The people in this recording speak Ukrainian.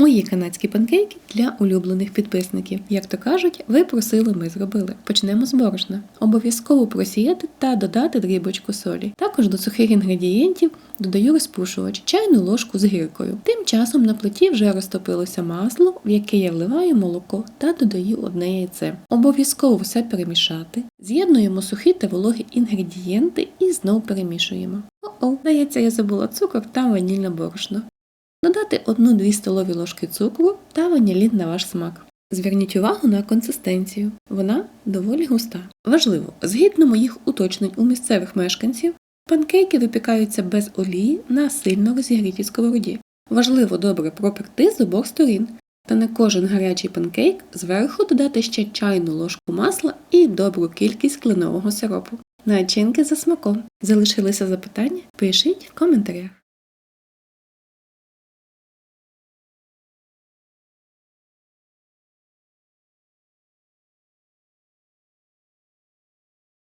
Мої канадські панкейки для улюблених підписників. Як то кажуть, ви просили, ми зробили. Почнемо з борошна. Обов'язково просіяти та додати дрібочку солі. Також до сухих інгредієнтів додаю розпушувач, чайну ложку з гіркою. Тим часом на плиті вже розтопилося масло, в яке я вливаю молоко та додаю одне яйце. Обов'язково все перемішати. З'єднуємо сухі та вологі інгредієнти і знов перемішуємо. О-о, здається, я забула цукор та ванільне борошно. Додати 1-2 столові ложки цукру та ванілін на ваш смак. Зверніть увагу на консистенцію. Вона доволі густа. Важливо, згідно моїх уточнень у місцевих мешканців, панкейки випікаються без олії на сильно розігрітій сковороді. Важливо добре пропекти з обох сторін. Та на кожен гарячий панкейк зверху додати ще чайну ложку масла і добру кількість кленового сиропу. Начинки за смаком. Залишилися запитання? Пишіть в коментарях.